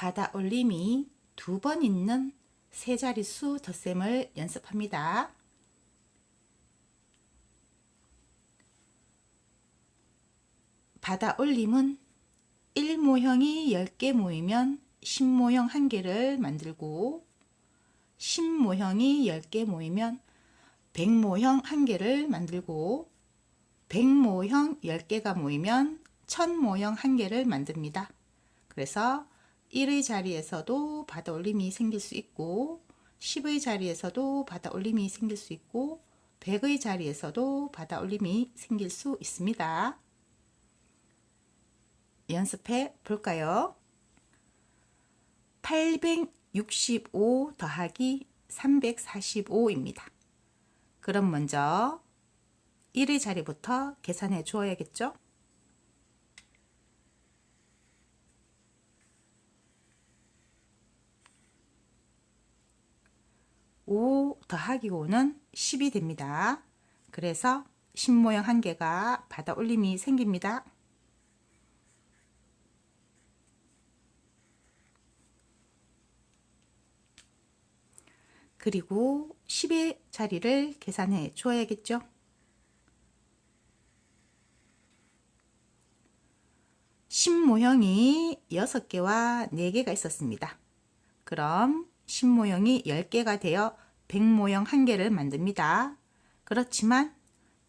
바다 올림이 두 번 있는 세 자릿수 덧셈을 연습합니다. 바다 올림은 1모형이 10개 모이면 10모형 1개를 만들고 10모형이 10개 모이면 100모형 1개를 만들고 100모형 10개가 모이면 1000모형 1개를 만듭니다. 그래서 1의 자리에서도 바다 올림이 생길 수 있고 10의 자리에서도 바다 올림이 생길 수 있고 100의 자리에서도 바다 올림이 생길 수 있습니다. 연습해 볼까요? 865 더하기 345입니다. 그럼 먼저 1의 자리부터 계산해 주어야겠죠? 오 더하기 5는 10이 됩니다. 그래서 10모형 한 개가 바다 올림이 생깁니다. 그리고 10의 자리를 계산해 주어야겠죠. 신 모형이 6개와 4개가 있었습니다. 그럼 신모형이 10개가 되어 100모형 1개를 만듭니다. 그렇지만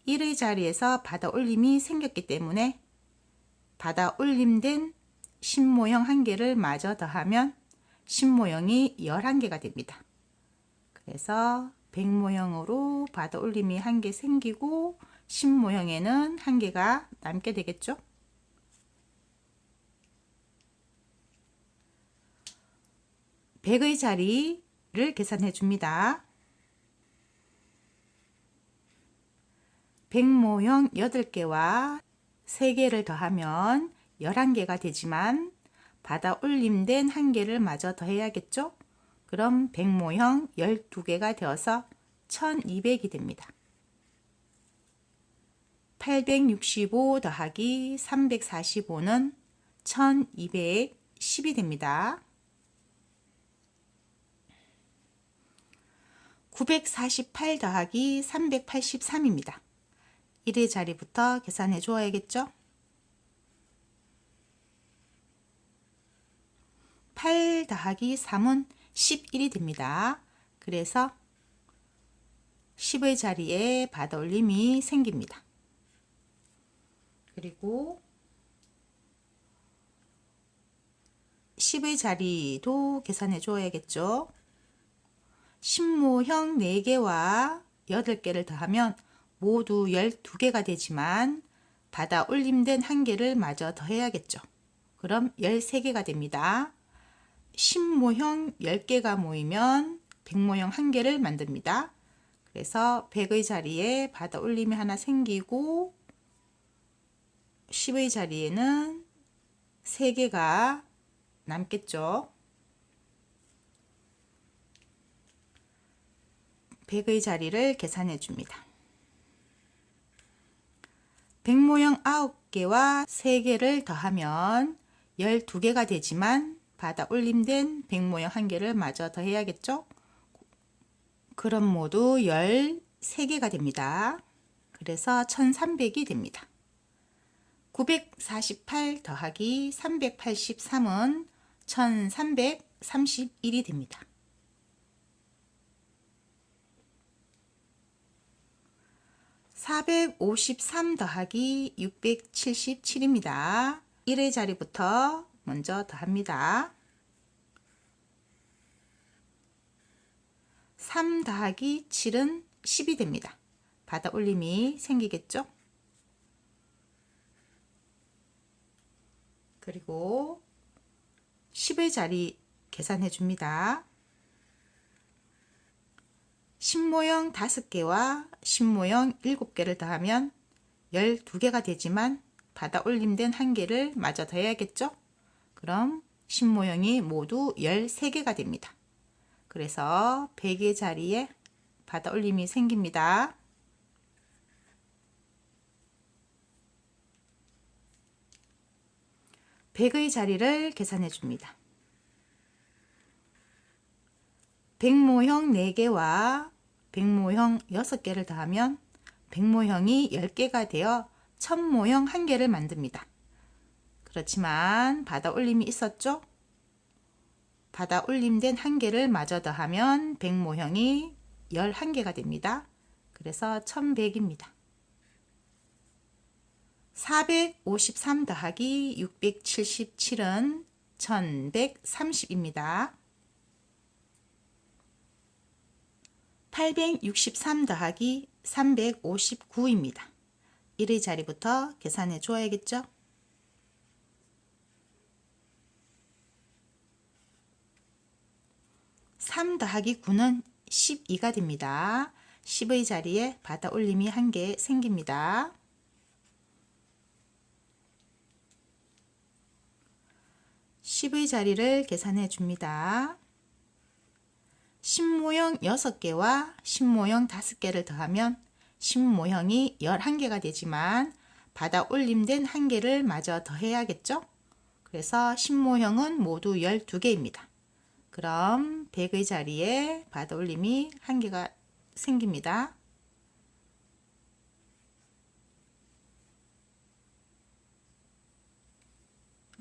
1의 자리에서 받아 올림이 생겼기 때문에 받아 올림된 신모형 1개를 마저 더하면 신모형이 11개가 됩니다. 그래서 100모형으로 받아 올림이 한개 생기고 신모형에는 한 개가 남게 되겠죠. 100의 자리를 계산해 줍니다. 100 모형 8개와 3개를 더하면 11개가 되지만 받아 올림된 1개를 마저 더해야겠죠? 그럼 100 모형 12개가 되어서 1200이 됩니다. 865 더하기 345는 1210이 됩니다. 948 더하기 383입니다. 1의 자리부터 계산해 주어야겠죠? 8 더하기 3은 11이 됩니다. 그래서 10의 자리에 받아 올림이 생깁니다. 그리고 10의 자리도 계산해 줘야겠죠. 신모형 4개와 8개를 더하면 모두 12개가 되지만 받아 올림된 1개를 마저 더해야겠죠. 그럼 13개가 됩니다. 신모형 10개가 모이면 100모형 1개를 만듭니다. 그래서 100의 자리에 받아 올림이 하나 생기고 10의 자리에는 3개가 남겠죠. 100의 자리를 계산해 줍니다. 100 모형 9개와 3개를 더하면 12개가 되지만 받아 올림된 100 모형 1개를 마저 더해야겠죠? 그럼 모두 13개가 됩니다. 그래서 1300이 됩니다. 948 더하기 383은 1331이 됩니다. 453 더하기 677입니다. 1의 자리부터 먼저 더합니다. 3 더하기 7은 10이 됩니다. 받아 올림이 생기겠죠? 그리고 10의 자리 계산해 줍니다. 신모형 5개와 신모형 7개를 더하면 12개가 되지만 받아 올림된 1개를 마저 더해야겠죠? 그럼 신모형이 모두 13개가 됩니다. 그래서 100의 자리에 받아 올림이 생깁니다. 백의 자리를 계산해 줍니다. 백모형 4개와 백모형 6개를 더하면 백모형이 10개가 되어 천모형 1개를 만듭니다. 그렇지만 받아 올림이 있었죠? 받아 올림된 1개를 마저 더하면 백모형이 11개가 됩니다. 그래서 1100입니다. 453 더하기 677은 1130입니다. 863 더하기 359입니다. 1의 자리부터 계산해 줘야겠죠? (3 더하기 9는 12가 됩니다. 10의 자리에 받아 올림이 한 개 생깁니다. 10의 자리를 계산해 줍니다. 신모형 6개와 신모형 5개를 더하면 신모형이 11개가 되지만 받아 올림된 1개를 마저 더해야겠죠? 그래서 신모형은 모두 12개입니다. 그럼 100의 자리에 받아 올림이 1개가 생깁니다.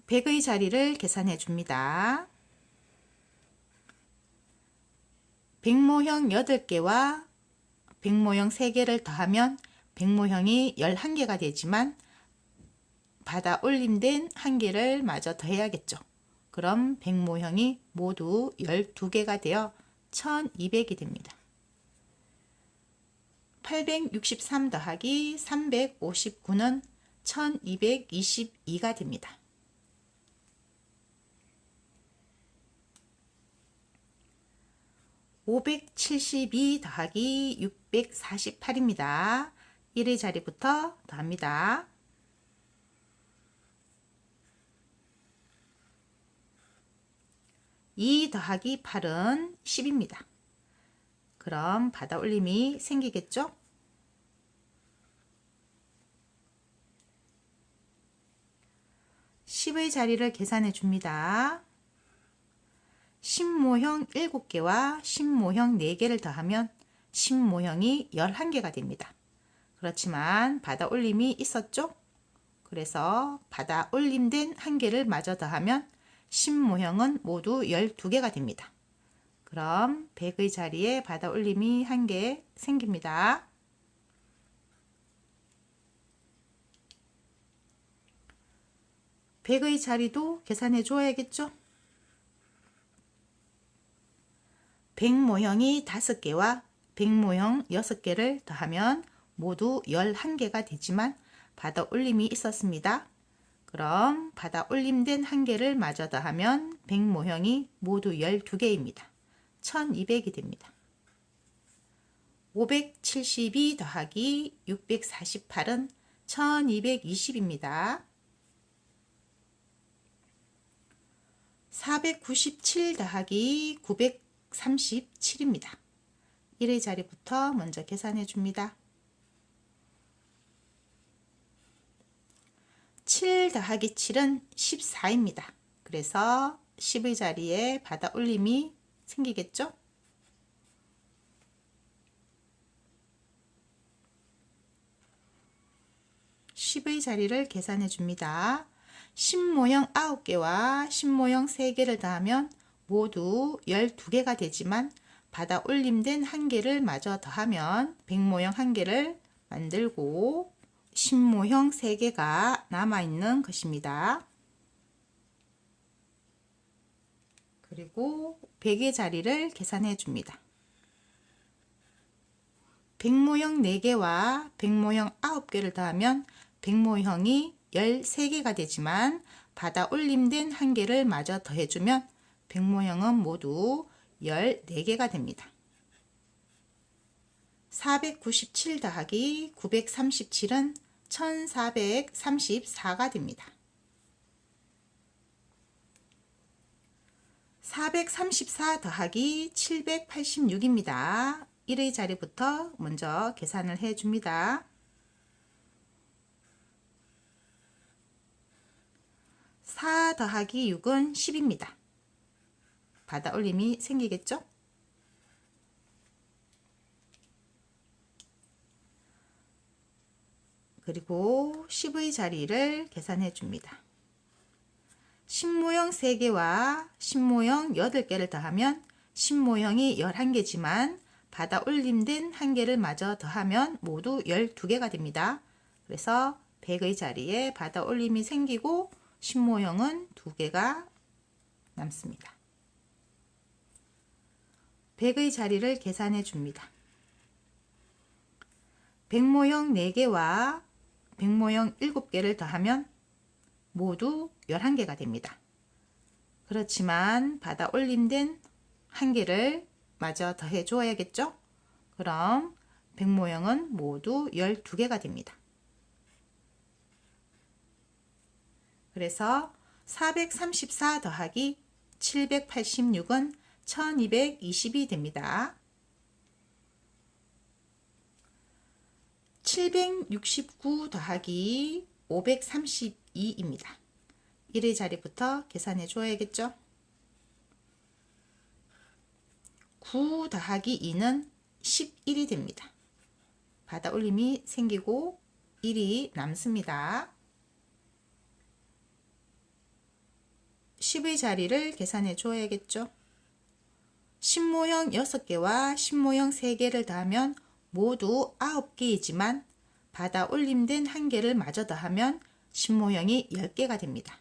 백의 자리를 계산해 줍니다. 백모형 8개와 백모형 3개를 더하면 백모형이 11개가 되지만 받아 올림된 1개를 마저 더해야겠죠. 그럼 백모형이 모두 12개가 되어 1200이 됩니다. 863 더하기 359는 1222가 됩니다. 572 더하기 648입니다. 1의 자리부터 더합니다. 이 더하기 8은 10입니다. 그럼 받아 올림이 생기겠죠? (10의) 자리를 계산해 줍니다. 신모형 7개와 신모형 4개를 더하면 신모형이 11개가 됩니다. 그렇지만 받아 올림이 있었죠? 그래서 받아 올림된 1개를 마저 더하면 신모형은 모두 12개가 됩니다. 그럼 100의 자리에 받아 올림이 1개 생깁니다. 백의 자리도 계산해 줘야겠죠? 백 모형이 5개와 백 모형 6개를 더하면 모두 11개가 되지만 받아 올림이 있었습니다. 그럼 받아 올림된 1개를 마저 더하면 백 모형이 모두 12개입니다. 1200이 됩니다. 572 더하기 648은 1220입니다. 497 더하기 900 37입니다. 1의 자리부터 먼저 계산해 줍니다. 7 더하기 7은 14입니다. 그래서 10의 자리에 받아 올림이 생기겠죠? (10의) 자리를 계산해 줍니다. 신모형 9개와 신모형 3개를 더하면 모두 12개가 되지만 받아 올림된 한 개를 마저 더하면 백모형 한 개를 만들고 신모형 3개가 남아있는 것입니다. 그리고 100의 자리를 계산해 줍니다. 백모형 4개와 백모형 9개를 더하면 백모형이 13개가 되지만 받아 올림된 한 개를 마저 더해주면 백모형은 모두 14개가 됩니다. 497 더하기 937은 1434가 됩니다. 434 더하기 786입니다. 1의 자리부터 먼저 계산을 해 줍니다. 4 더하기 6은 10입니다. 받아올림이 생기겠죠? 그리고 10의 자리를 계산해 줍니다. 10모형 3개와 10모형 8개를 더하면 10모형이 11개지만 바다 올림된 1개를 마저 더하면 모두 12개가 됩니다. 그래서 100의 자리에 바다 올림이 생기고 10모형은 2개가 남습니다. 100의 자리를 계산해 줍니다. 백모형 4개와 백모형 7개를 더하면 모두 11개가 됩니다. 그렇지만 받아 올림된 1개를 마저 더해 주어야겠죠? 그럼 백모형은 모두 12개가 됩니다. 그래서 434 더하기 786은 1220이 됩니다. 769 더하기 532입니다. 1의 자리부터 계산해 줘야겠죠? 9 더하기 2는 11이 됩니다. 받아 올림이 생기고 1이 남습니다. 10의 자리를 계산해 줘야겠죠? 신모형 6개와 신모형 3개를 더하면 모두 9개이지만 받아 올림된 1개를 마저 더하면 신모형이 10개가 됩니다.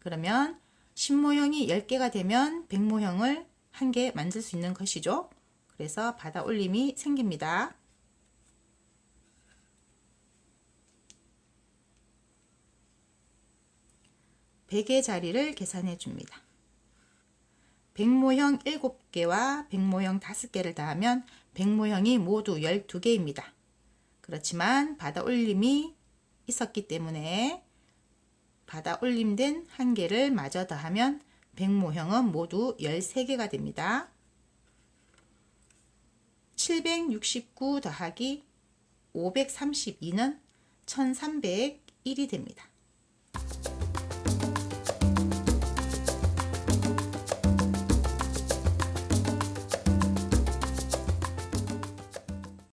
그러면 신모형이 10개가 되면 백모형을 1개 만들 수 있는 것이죠. 그래서 받아 올림이 생깁니다. 백의 자리를 계산해 줍니다. 백모형 7개와 백모형 5개를 더하면 백모형이 모두 12개입니다. 그렇지만 받아 올림이 있었기 때문에 받아 올림된 한 개를 마저 더하면 백모형은 모두 13개가 됩니다. 769 더하기 532는 1301이 됩니다.